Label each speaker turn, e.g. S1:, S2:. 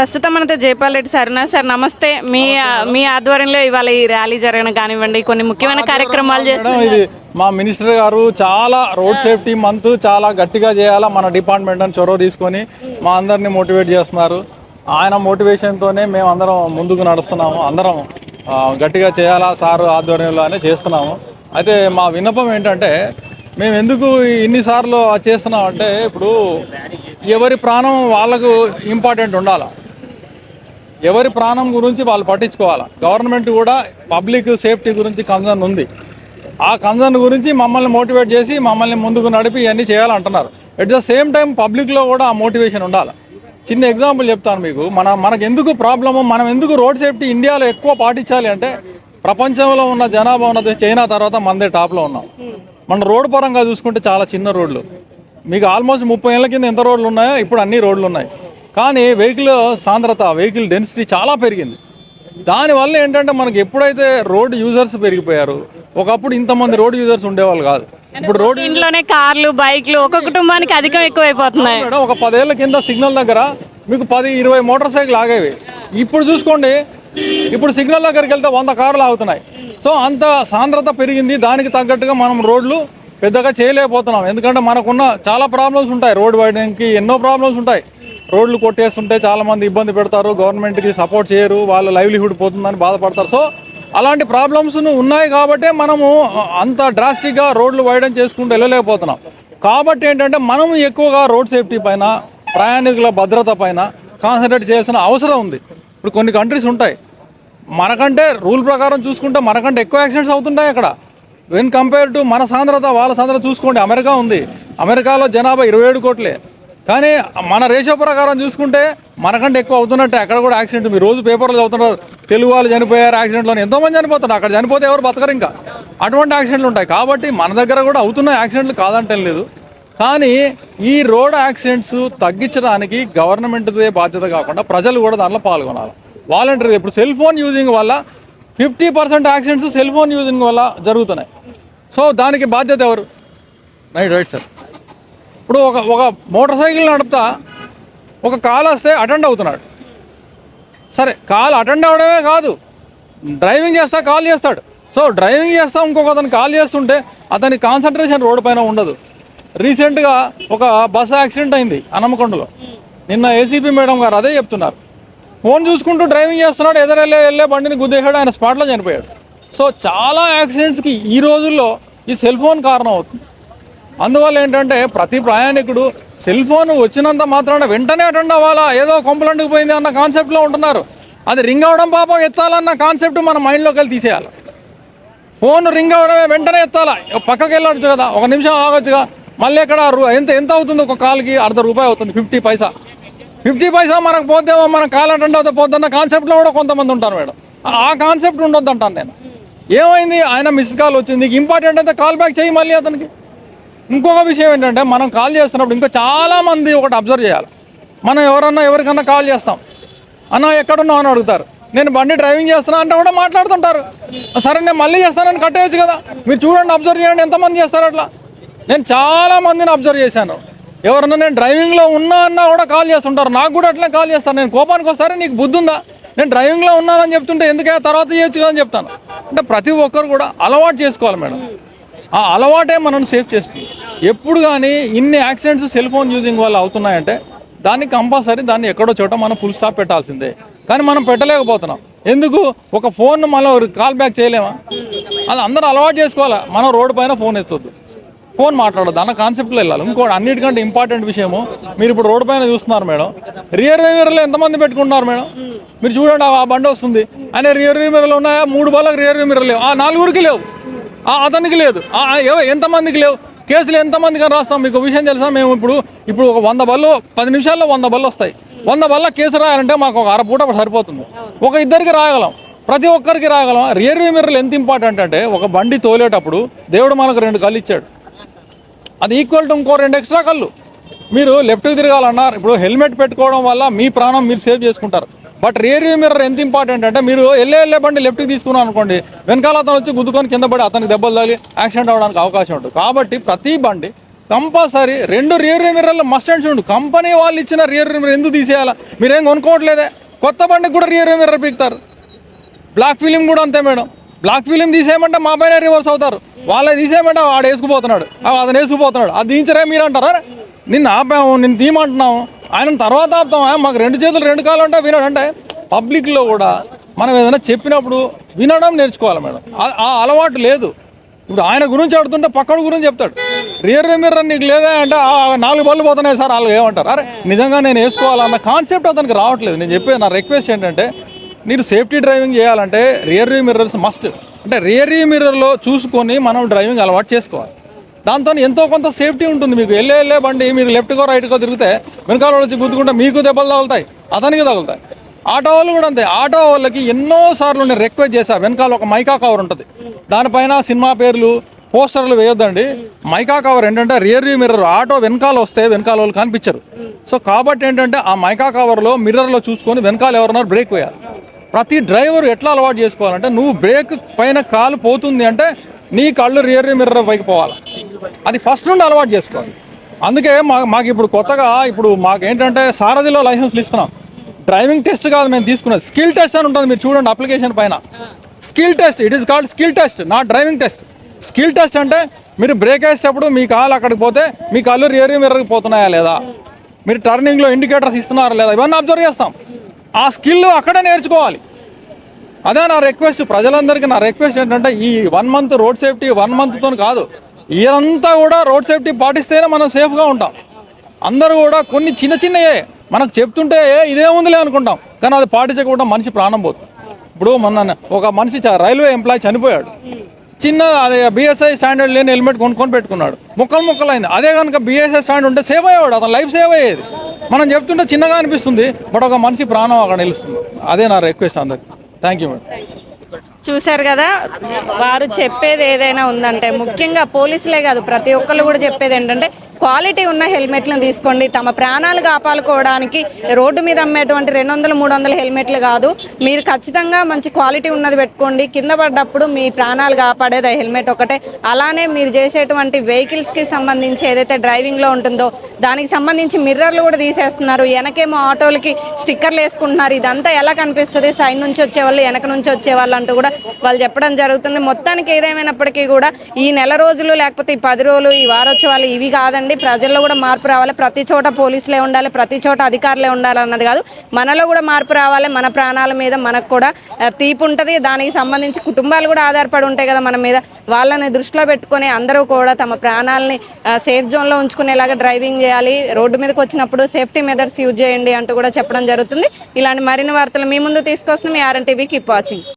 S1: ప్రస్తుతం మనతో జైపాల్ రెడ్డి సార్ ఉన్నారు. సార్ నమస్తే. మీ మీ ఆధ్వర్యంలో ఇవాళ ఈ ర్యాలీ జరగడం కానివ్వండి కొన్ని ముఖ్యమైన కార్యక్రమాలు చేస్తున్నారు.
S2: మా మినిస్టర్ గారు చాలా రోడ్ సేఫ్టీ మంత్ చాలా గట్టిగా చేయాలా మన డిపార్ట్మెంట్ అని చొరవ తీసుకొని మా అందరిని మోటివేట్ చేస్తున్నారు. ఆయన మోటివేషన్తోనే మేము అందరం ముందుకు నడుస్తున్నాము. అందరం గట్టిగా చేయాలా సారు ఆధ్వర్యంలో అనే చేస్తున్నాము. అయితే మా విన్నపం ఏంటంటే మేము ఎందుకు ఇన్నిసార్లు చేస్తున్నాం అంటే ఇప్పుడు ఎవరి ప్రాణం వాళ్ళకు ఇంపార్టెంట్ ఉండాలా? ఎవరి ప్రాణం గురించి వాళ్ళు పట్టించుకోవాలి? గవర్నమెంట్ కూడా పబ్లిక్ సేఫ్టీ గురించి కన్సర్న్ ఉంది. ఆ కన్సర్న్ గురించి మమ్మల్ని మోటివేట్ చేసి మమ్మల్ని ముందుకు నడిపి ఇవన్నీ చేయాలంటున్నారు. ఎట్ ద సేమ్ టైం పబ్లిక్లో కూడా ఆ మోటివేషన్ ఉండాలి? చిన్న ఎగ్జాంపుల్ చెప్తాను మీకు. మన మనకు ఎందుకు ప్రాబ్లము మనం ఎందుకు రోడ్ సేఫ్టీ ఇండియాలో ఎక్కువ పాటించాలి అంటే ప్రపంచంలో ఉన్న జనాభా ఉన్నది చైనా తర్వాత మనదే టాప్లో ఉన్నాం. మన రోడ్ పరంగా చూసుకుంటే చాలా చిన్న రోడ్లు. మీకు ఆల్మోస్ట్ ముప్పై ఏళ్ళ కింద ఎంత రోడ్లు ఉన్నాయో ఇప్పుడు అన్ని రోడ్లు ఉన్నాయి. కానీ వెహికల్ సాంద్రత వెహికల్ డెన్సిటీ చాలా పెరిగింది. దానివల్ల ఏంటంటే మనకి ఎప్పుడైతే రోడ్ యూజర్స్ పెరిగిపోయారు ఒకప్పుడు ఇంతమంది రోడ్ యూజర్స్ ఉండేవాళ్ళు కాదు. ఇప్పుడు రోడ్
S1: ఇంట్లోనే కార్లు బైక్లు ఒక కుటుంబానికి అధికం ఎక్కువైపోతున్నాయి.
S2: మేడం ఒక పదేళ్ళ కింద సిగ్నల్ దగ్గర మీకు పది ఇరవై మోటార్ సైకిల్ ఆగేవి. ఇప్పుడు చూసుకోండి ఇప్పుడు సిగ్నల్ దగ్గరికి వెళ్తే వంద కార్లు ఆగుతున్నాయి. సో అంత సాంద్రత పెరిగింది. దానికి తగ్గట్టుగా మనం రోడ్లు పెద్దగా చేయలేకపోతున్నాం. ఎందుకంటే మనకున్న చాలా ప్రాబ్లమ్స్ ఉంటాయి. రోడ్ వైడింగ్కి ఎన్నో ప్రాబ్లమ్స్ ఉంటాయి. రోడ్లు కొట్టేస్తుంటే చాలామంది ఇబ్బంది పెడతారు గవర్నమెంట్కి సపోర్ట్ చేయరు వాళ్ళ లైవ్లీహుడ్ పోతుందని బాధపడతారు. సో అలాంటి ప్రాబ్లమ్స్ ఉన్నాయి కాబట్టే మనము అంత డ్రాస్టిక్గా రోడ్లు వైడన్ చేసుకుంటూ వెళ్ళలేకపోతున్నాం. కాబట్టి ఏంటంటే మనం ఎక్కువగా రోడ్ సేఫ్టీ పైన ప్రయాణికుల భద్రత పైన కాన్సన్ట్రేట్ చేయాల్సిన అవసరం ఉంది. ఇప్పుడు కొన్ని కంట్రీస్ ఉంటాయి. మనకంటే రూల్ ప్రకారం చూసుకుంటే మనకంటే ఎక్కువ యాక్సిడెంట్స్ అవుతుంటాయి అక్కడ. వెన్ కంపేర్ టు మన సాంద్రత వాళ్ళ సాంద్రత చూసుకోండి. అమెరికా ఉంది. అమెరికాలో జనాభా ఇరవై ఏడు కోట్లే. కానీ మన రేషో ప్రకారం చూసుకుంటే మనకంటే ఎక్కువ అవుతున్నట్టే అక్కడ కూడా యాక్సిడెంట్. మీరు రోజు పేపర్లు చదువుతున్నారు తెలుగు వాళ్ళు చనిపోయారు యాక్సిడెంట్లో ఎంతోమంది చనిపోతున్నారు అక్కడ చనిపోతే ఎవరు బతకరు ఇంకా. అటువంటి యాక్సిడెంట్లు ఉంటాయి. కాబట్టి మన దగ్గర కూడా అవుతున్న యాక్సిడెంట్లు కాదంటే లేదు. కానీ ఈ రోడ్ యాక్సిడెంట్స్ తగ్గించడానికి గవర్నమెంట్దే బాధ్యత కాకుండా ప్రజలు కూడా దాంట్లో పాల్గొనాలి. వాలంటీర్ ఇప్పుడు సెల్ ఫోన్ యూజింగ్ వల్ల fifty percent accidents cell phone using వల్ల జరుగుతున్నాయి. సో దానికి బాధ్యత ఎవరు? Right right sir. ఇప్పుడు ఒక ఒక మోటార్ సైకిల్ నడుపుతా ఒక కాల్ వస్తే అటెండ్ అవుతున్నాడు. సరే కాల్ అటెండ్ అవడమే కాదు డ్రైవింగ్ చేస్తా కాల్ చేస్తాడు. సో డ్రైవింగ్ చేస్తా ఇంకొక అతను కాల్ చేస్తుంటే అతని కాన్సన్ట్రేషన్ రోడ్డు పైన ఉండదు. రీసెంట్గా ఒక బస్సు యాక్సిడెంట్ అయింది అనమకొండలో నిన్న ఏసీపీ మేడం గారు అదే చెప్తున్నారు. ఫోన్ చూసుకుంటూ డ్రైవింగ్ చేస్తున్నాడు ఎదరెళ్ళే వెళ్ళే బండిని గుద్దేశాడు ఆయన స్పాట్లో చనిపోయాడు. సో చాలా యాక్సిడెంట్స్కి ఈ రోజుల్లో ఈ సెల్ ఫోన్ కారణం అవుతుంది. అందువల్ల ఏంటంటే ప్రతి ప్రయాణికుడు సెల్ ఫోన్ వచ్చినంత మాత్రాన వెంటనే అటెండ్ అవ్వాలా? ఏదో కొంపలంటుకు పోయింది అన్న కాన్సెప్ట్లో ఉంటున్నారు. అది రింగ్ అవడం పాపం ఎత్తాలన్న కాన్సెప్ట్ మన మైండ్లోకి వెళ్ళి తీసేయాలి. ఫోన్ రింగ్ అవడమే వెంటనే ఎత్తాలా? పక్కకి వెళ్ళొచ్చు కదా. ఒక నిమిషం ఆగొచ్చుగా. మళ్ళీ ఎక్కడ ఎంత ఎంత అవుతుంది ఒక కాల్కి? అర్ధ రూపాయి అవుతుంది ఫిఫ్టీ పైసా. ఫిఫ్టీ పైసా మనకు పోతేమో మనం కాల్ అటెండ్ అవుతే పోద్దన్న కాన్సెప్ట్లో కూడా కొంతమంది ఉంటారు మేడం. ఆ కాన్సెప్ట్ ఉండొద్దు అంటాను నేను. ఏమైంది? ఆయన మిస్డ్ కాల్ వచ్చింది. నీకు ఇంపార్టెంట్ అయితే కాల్ బ్యాక్ చేయి మళ్ళీ అతనికి. ఇంకొక విషయం ఏంటంటే మనం కాల్ చేస్తున్నప్పుడు ఇంకా చాలామంది ఒకటి అబ్జర్వ్ చేయాలి. మనం ఎవరన్నా ఎవరికన్నా కాల్ చేస్తాం. అన్న ఎక్కడున్నావు అని అడుగుతారు. నేను బండి డ్రైవింగ్ చేస్తున్నా అంటే కూడా మాట్లాడుతుంటారు. సరే నేను మళ్ళీ చేస్తానని కట్టేయచ్చు కదా. మీరు చూడండి అబ్జర్వ్ చేయండి ఎంతమంది చేస్తారు అట్లా. నేను చాలా మందిని అబ్జర్వ్ చేశాను. ఎవరన్నా నేను డ్రైవింగ్లో ఉన్నా అన్నా కూడా కాల్ చేస్తుంటారు. నాకు కూడా అట్లే కాల్ చేస్తాను నేను కోపానికి వస్తారే? నీకు బుద్ధి ఉందా? నేను డ్రైవింగ్లో ఉన్నానని చెప్తుంటే ఎందుకే తర్వాత చేయొచ్చు కదా అని చెప్తాను. అంటే ప్రతి ఒక్కరు కూడా అలవాటు చేసుకోవాలి మేడం. ఆ అలవాటే మనం సేవ్ చేస్తుంది. ఎప్పుడు కానీ ఇన్ని యాక్సిడెంట్స్ సెల్ ఫోన్ యూజింగ్ వల్ల అవుతున్నాయంటే దాన్ని కంపల్సరీ దాన్ని ఎక్కడో చోట మనం ఫుల్ స్టాప్ పెట్టాల్సిందే. కానీ మనం పెట్టలేకపోతున్నాం. ఎందుకు? ఒక ఫోన్ మనం కాల్ బ్యాక్ చేయలేమా? అది అందరూ అలవాటు చేసుకోవాలి? మనం రోడ్డు పైన ఫోన్ ఎత్తొద్దు. ఫోన్ మాట్లాడద్దు. అన్న కాన్సెప్ట్లో వెళ్ళాలి. ఇంకోటి అన్నిటికంటే ఇంపార్టెంట్ విషయము మీరు ఇప్పుడు రోడ్డు పైన చూస్తున్నారు మేడం. రియర్ మిర్రర్లో ఎంతమంది పెట్టుకుంటున్నారు మేడం? మీరు చూడండి ఆ బండి వస్తుంది. అనే రియర్ మిర్రర్లు ఉన్నాయా? మూడు బాలకు రియర్ మిర్రర్ లేవు. ఆ నాలుగురికి లేవు. అతనికి లేదు. ఎంతమందికి లేవు? కేసులు ఎంతమందికి రాస్తాం. మీకు విషయం తెలుసా? మేము ఇప్పుడు ఇప్పుడు ఒక వంద బళ్ళు పది నిమిషాల్లో వంద బళ్ళు వస్తాయి. వంద బల్ల కేసు రాయాలంటే మాకు ఒక అరపూట సరిపోతుంది. ఒక ఇద్దరికి రాయగలం ప్రతి ఒక్కరికి రాయగలం రియర్ మిర్రర్లు ఎంత ఇంపార్టెంట్ అంటే ఒక బండి తోలేటప్పుడు దేవుడు మనకు రెండు కళ్ళు ఇచ్చాడు. అది ఈక్వల్ టు ఇంకో రెండు ఎక్స్ట్రా కళ్ళు. మీరు లెఫ్ట్కి తిరగాలన్నారు ఇప్పుడు హెల్మెట్ పెట్టుకోవడం వల్ల మీ ప్రాణం మీరు సేవ్ చేసుకుంటారు. బట్ రియర్ వ్యూ మిర్రర్ ఎంత ఇంపార్టెంట్ అంటే మీరు వెళ్ళే వెళ్ళే బండి లెఫ్ట్కి తీసుకున్నాం అనుకోండి వెనకాల అతను వచ్చి గుద్దుకొని కింద పడి అతనికి దెబ్బలు తగిలి యాక్సిడెంట్ అవ్వడానికి అవకాశం ఉంటుంది. కాబట్టి ప్రతి బండి కంపల్సరీ రెండు రియర్ మిర్రర్లు మస్ట్ అండ్ చూడు కంపెనీ వాళ్ళు ఇచ్చిన రియర్ మిర్రర్ ఎందుకు తీసేయాలా? మీరేం కొనుక్కోవట్లేదే. కొత్త బండికి కూడా రియర్ మిర్రర్ పీకుతారు. బ్లాక్ ఫిలిం కూడా అంతే మేడం. బ్లాక్ ఫిలిం తీసేయమంటే మా పైన రివర్స్ అవుతారు. వాళ్ళే తీసేయమంటే వాడు వేసుకుపోతున్నాడు. అతను వేసుకుపోతున్నాడు. అది దించరే మీరు అంటారా అరే, నిన్ను ఆపాము నిన్ను తీయమంటున్నాము. ఆయన తర్వాత ఆపుతాం మాకు రెండు చేతులు రెండు కాళ్ళు అంటే వినడంటే పబ్లిక్లో కూడా మనం ఏదైనా చెప్పినప్పుడు వినడం నేర్చుకోవాలి మేడం. ఆ- అలవాటు లేదు. ఇప్పుడు ఆయన గురించి ఆడుతుంటే పక్కడు గురించి చెప్తాడు. రియర్ మిర్రర్ నీకు లేదా? అంటే "ఆ, నాలుగు బళ్ళు పోతున్నాయి సార్ వాళ్ళు ఏమంటారు? అరే నిజంగా నేను వేసుకోవాలన్న కాన్సెప్ట్ అతనికి రావట్లేదు. నేను చెప్పే నా రిక్వెస్ట్ ఏంటంటే మీరు సేఫ్టీ డ్రైవింగ్ చేయాలంటే రియర్ మిర్రర్స్ మస్ట్. అంటే రియర్ మిర్రర్లో చూసుకొని మనం డ్రైవింగ్ అలవాటు చేసుకోవాలి. దాంతో ఎంతో కొంత సేఫ్టీ ఉంటుంది మీకు. వెళ్ళే వెళ్ళే బండి మీరు లెఫ్ట్కో రైట్కో తిరిగితే వెనకాల వచ్చి గుద్దుకుంటే మీకు దెబ్బలు తగులుతాయి అతనికి తగులుతాయి. ఆటో వాళ్ళు కూడా అంతే. ఆటో వాళ్ళకి ఎన్నో సార్లు నేను రిక్వెస్ట్ చేశాను వెనకాల ఒక మైకా కవర్ ఉంటుంది. దానిపైన సినిమా పేర్లు పోస్టర్లు వేయొద్దండి. మైకా కవర్ ఏంటంటే రియర్ వ్యూ మిర్రర్ ఆటో వెనకాల వస్తే వెనకాల వాళ్ళు కనిపించరు. సో కాబట్టి ఏంటంటే ఆ మైకా కవర్లో మిర్రర్లో చూసుకొని వెనకాల ఎవరన్నా బ్రేక్ వేయాలి. ప్రతి డ్రైవర్ ఎట్లా అలవాటు చేసుకోవాలంటే నువ్వు బ్రేక్ పైన కాలు పోతుంది అంటే నీ కళ్ళు రియర్ వ్యూ మిర్రర్ పైకి పోవాలి. అది ఫస్ట్ నుండి అలవాటు చేసుకోవాలి. అందుకే మా మాకు ఇప్పుడు కొత్తగా ఇప్పుడు మాకు ఏంటంటే సారథిలో లైసెన్స్లు ఇస్తున్నాం. డ్రైవింగ్ టెస్ట్ కాదు మేము తీసుకున్నది. స్కిల్ టెస్ట్ అని ఉంటుంది మీరు చూడండి అప్లికేషన్ పైన. Skill test it is called skill test not driving test. Skill test అంటే మీరు బ్రేక్ వేసేటప్పుడు మీ కాలు అక్కడికి పోతే మీ కళ్ళు రియర్ మిర్రర్కి పోతున్నాయా లేదా? మీరు టర్నింగ్లో ఇండికేటర్స్ ఇస్తున్నారా లేదా? ఇవన్నీ అబ్జర్వ్ చేస్తాం. ఆ స్కిల్ అక్కడే నేర్చుకోవాలి. అదే నా రిక్వెస్ట్ ప్రజలందరికీ నా రిక్వెస్ట్ ఏంటంటే ఈ one month road safety one మంత్తో కాదు. ఇదంతా కూడా రోడ్ సేఫ్టీ పాటిస్తేనే మనం సేఫ్గా ఉంటాం. అందరూ కూడా కొన్ని చిన్న చిన్నయే మనకు చెప్తుంటే "ఏ, ఇదేముందిలే అనుకుంటాం. కానీ అది పాటించకుండా మనిషి ప్రాణం పోతుంది. ఇప్పుడు మొన్న ఒక మనిషి రైల్వే ఎంప్లాయీ చనిపోయాడు. చిన్న అదే బిఎస్ఐ స్టాండర్డ్ లేని హెల్మెట్ కొనుక్కొని పెట్టుకున్నాడు. ముక్కలు ముక్కలు అయింది అదే కనుక బిఎస్ఐ స్టాండ్ ఉంటే సేవ్ అయ్యేవాడు. అతను లైఫ్ సేవ్ అయ్యేది. మనం చెప్తుంటే చిన్నగా అనిపిస్తుంది బట్ ఒక మనిషి ప్రాణం అక్కడ నిలుస్తుంది. అదే నా రిక్వెస్ట్ అందరికి. Thank you madam.
S1: చూశారు కదా వారు చెప్పేది ఏదైనా ఉందంటే ముఖ్యంగా పోలీసులే కాదు ప్రతి ఒక్కళ్ళు కూడా చెప్పేది ఏంటంటే క్వాలిటీ ఉన్న హెల్మెట్లను తీసుకోండి. తమ ప్రాణాలు కాపాడుకోవడానికి రోడ్డు మీద అమ్మేటువంటి రెండు వందలు మూడు వందల హెల్మెట్లు కాదు. మీరు ఖచ్చితంగా మంచి క్వాలిటీ ఉన్నది పెట్టుకోండి. కింద పడ్డప్పుడు మీ ప్రాణాలు కాపాడేది ఆ హెల్మెట్ ఒకటే. అలానే మీరు చేసేటువంటి వెహికల్స్కి సంబంధించి ఏదైతే డ్రైవింగ్లో ఉంటుందో దానికి సంబంధించి మిర్రర్లు కూడా తీసేస్తున్నారు. వెనకేమో ఆటోలకి స్టిక్కర్లు వేసుకుంటున్నారు. ఇదంతా ఎలా కనిపిస్తుంది? సైడ్ నుంచి వచ్చే వాళ్ళు వెనక నుంచి వచ్చే వాళ్ళు అంటూ కూడా వాళ్ళు చెప్పడం జరుగుతుంది. మొత్తానికి ఏదేమైనప్పటికీ కూడా ఈ నెల రోజులు లేకపోతే ఈ పది రోజులు ఈ వారోత్సవాలు ఇవి కాదండి. ప్రజల్లో కూడా మార్పు రావాలి. ప్రతి చోట పోలీసులే ఉండాలి ప్రతి చోట అధికారులే ఉండాలి అన్నది కాదు. మనలో కూడా మార్పు రావాలి. మన ప్రాణాల మీద మనకు కూడా తీపు ఉంటుంది. దానికి సంబంధించి కుటుంబాలు కూడా ఆధారపడి ఉంటాయి కదా మన మీద. వాళ్ళని దృష్టిలో పెట్టుకొని అందరూ కూడా తమ ప్రాణాలని సేఫ్ జోన్లో ఉంచుకునేలాగా డ్రైవింగ్ చేయాలి. రోడ్డు మీదకి వచ్చినప్పుడు సేఫ్టీ మెథడ్స్ యూజ్ చేయండి అంటూ కూడా చెప్పడం జరుగుతుంది. ఇలాంటి మరిన్ని వార్తలు మీ ముందు తీసుకొస్తున్నాం. మీ ఆర్ఎన్ టీవీ కీప్ వాచింగ్